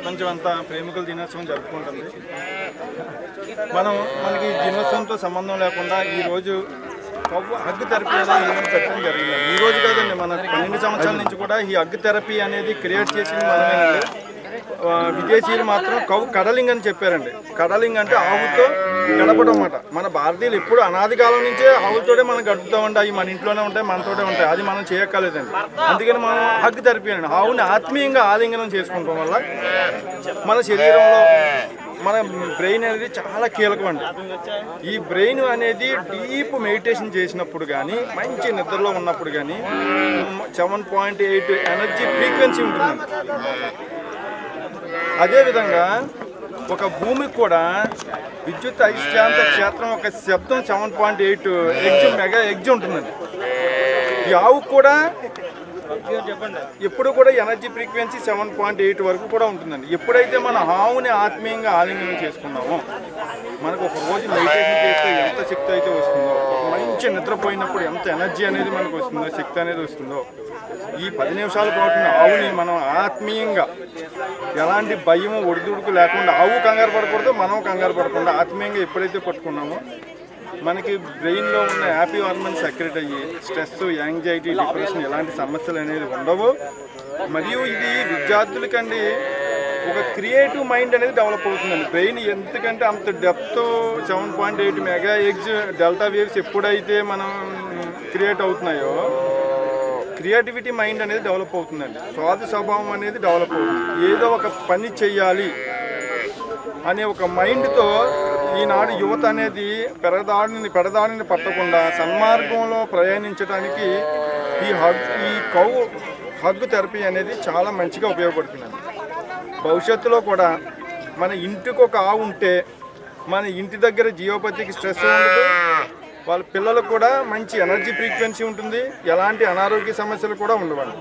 ప్రపంచమంతా ప్రేమికుల దినోత్సవం జరుపుకుంటుంది. మనం మనకి దినోత్సవంతో సంబంధం లేకుండా ఈరోజు రోజు థెరపీ అనేది పెట్టడం జరిగింది. ఈ రోజు కాదండి మన పన్నెండు సంవత్సరాల నుంచి కూడా ఈ హగ్గు థెరపీ అనేది క్రియేట్ చేసింది మనమేనండి. విదేశీయులు మాత్రం కవ్ కడలింగ్ అని చెప్పారండి. కడలింగ్ అంటే ఆవుతో గడపడం అన్నమాట. మన భారతీయులు ఎప్పుడు అనాది కాలం నుంచే ఆవులతోనే మనం గడుపుతూ ఉంటాయి మన ఇంట్లోనే ఉంటాయి మనతోనే ఉంటాయి. అది మనం చేయక్కర్లేదండి. అందుకని మనం హగ్గు థెరపీ అండి ఆవుని ఆత్మీయంగా ఆలింగనం చేసుకుంటాం వల్ల మన శరీరంలో మన బ్రెయిన్ అనేది చాలా కీలకం అండి. ఈ బ్రెయిన్ అనేది డీప్ మెడిటేషన్ చేసినప్పుడు కానీ మంచి నిద్రలో ఉన్నప్పుడు కానీ seven point eight energy frequency ఉంటుందండి. అదేవిధంగా ఒక భూమికి కూడా విద్యుత్ అయస్కాంత క్షేత్రం ఒక శబ్దం సెవెన్ పాయింట్ ఎయిట్ ఎగ్జ్ మెగా ఎగ్జ్ ఉంటుందండి ఈ ఆవుకు కూడా ఎప్పుడు కూడా energy frequency seven point eight వరకు కూడా ఉంటుందండి ఎప్పుడైతే మన ఆవుని ఆత్మీయంగా ఆలింగనం చేసుకున్నామో మనకు ఒక రోజు మెడిటేషన్ చేస్తే ఎంత శక్తి అయితే వస్తుందో మంచి నిద్రపోయినప్పుడు ఎంత ఎనర్జీ అనేది మనకు వస్తుందో శక్తి అనేది వస్తుందో ఈ పది నిమిషాల పాటు ఆవుని మనం ఆత్మీయంగా ఎలాంటి భయం ఒడిదుడుకు లేకుండా ఆవు కంగారు పడకూడదు మనం కంగారు పడకుండా ఆత్మీయంగా ఎప్పుడైతే పట్టుకున్నామో మనకి బ్రెయిన్లో ఉన్న హ్యాపీ హార్మోన్ సెక్రెట్ అయ్యి స్ట్రెస్ యాంగ్జైటీ డిప్రెషన్ ఎలాంటి సమస్యలు అనేది ఉండవు. మరియు ఇది విద్యార్థులకండి ఒక క్రియేటివ్ మైండ్ అనేది డెవలప్ అవుతుందండి. బ్రెయిన్ ఎందుకంటే అంత depth seven point eight mega eggs delta waves ఎప్పుడైతే మనం క్రియేట్ అవుతున్నాయో క్రియేటివిటీ మైండ్ అనేది డెవలప్ అవుతుందండి. స్వాద స్వభావం అనేది డెవలప్ అవుతుంది. ఏదో ఒక పని చెయ్యాలి అనే ఒక మైండ్తో ఈనాడు యువత అనేది పెరదాడిని పెడదాడిని పట్టకుండా సన్మార్గంలో ప్రయాణించడానికి ఈ హగ్ ఈ కౌ హగ్ థెరపీ అనేది చాలా మంచిగా ఉపయోగపడుతుందండి. భవిష్యత్తులో కూడా మన ఇంటికి ఒక ఆవు ఉంటే మన ఇంటి దగ్గర జియోపతికి స్ట్రెస్ ఉండదు. వాళ్ళ పిల్లలకు కూడా మంచి ఎనర్జీ ఫ్రీక్వెన్సీ ఉంటుంది. ఎలాంటి అనారోగ్య సమస్యలు కూడా ఉండవండి.